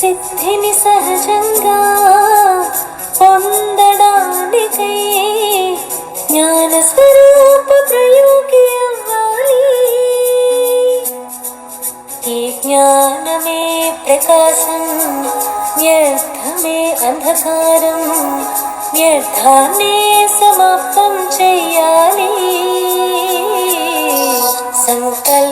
సిద్ధిని సహజంగా పొందడానికై జ్ఞాన స్వరూప ప్రయోగి అవ్వాలి ఈ జ్ఞానమే ప్రకాశం వ్యర్థమే అంధకారం अन्धकारं సమాప్తం చెయ్యాలి సంకల్ప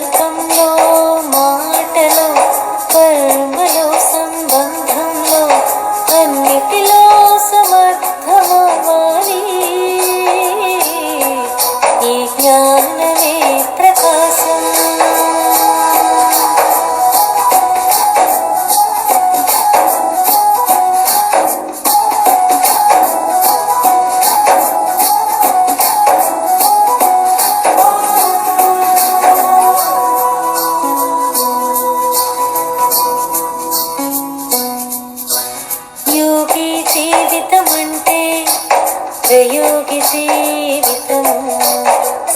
జీవితం అంటే ప్రయోగి జీవితం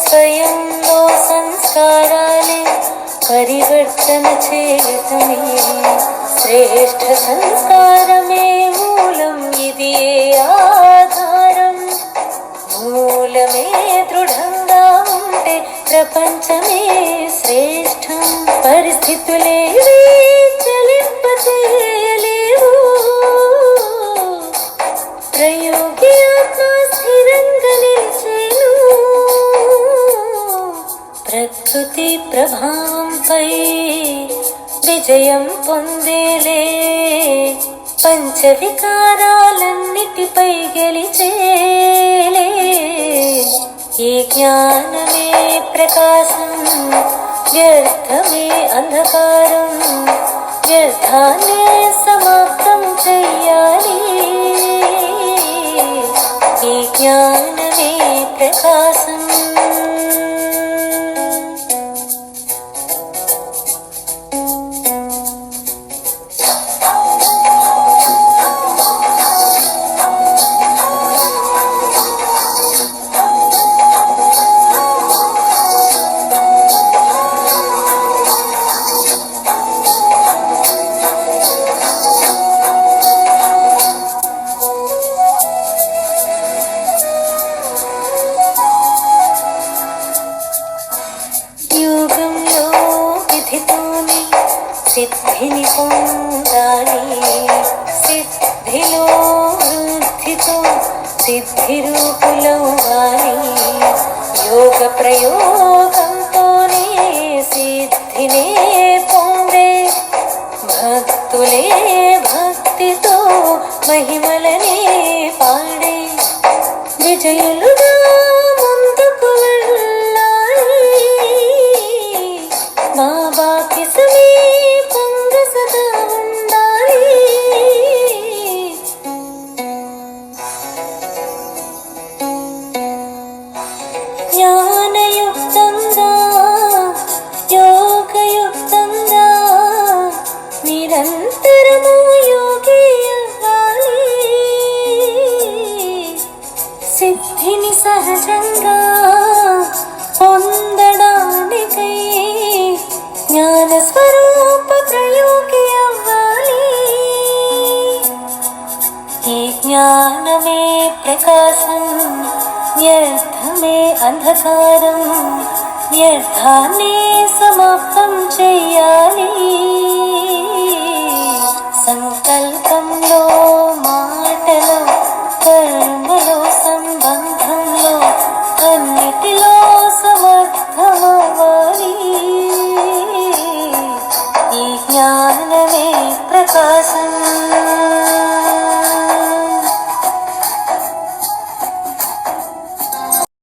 స్వయంలో సంస్కారాలే పరివర్తన చేయటమే. శ్రేష్ఠ సంస్కారమే మూలం ఇది ఆధారం. మూలమే దృఢంగా ఉంటే ప్రపంచమే శ్రేష్టం. పరిస్థితులే ప్రకృతి ప్రభావంపై విజయం పొందేలే. పంచవికారాలన్నిటిపై గెలిచేలే. ఈ జ్ఞానమే ప్రకాశం వ్యర్థమే అంధకారం వ్యర్థాన్నే సమాప్తం చెయ్యాలి. ఈ జ్ఞానమే ప్రకాశం సిద్ధిని పొందాలి సిద్ధిలో వృద్ధితో సిద్ధి రూపులవ్వాలి యోగ ప్రయోగంతోనే సిద్ధినే పొందే. భక్తులే భక్తితో మహిమలనే పాడే. విజయులు సిద్ధిని సహజంగా పొందడానికై జ్ఞాన స్వరూప ప్రయోగి అవ్వాలి ఈ జ్ఞానమే ప్రకాశం వ్యర్థమే అంధకారం వ్యర్థాన్నే సమాప్తం చెయ్యాలి ആനന്ദമേ പ്രകാശം.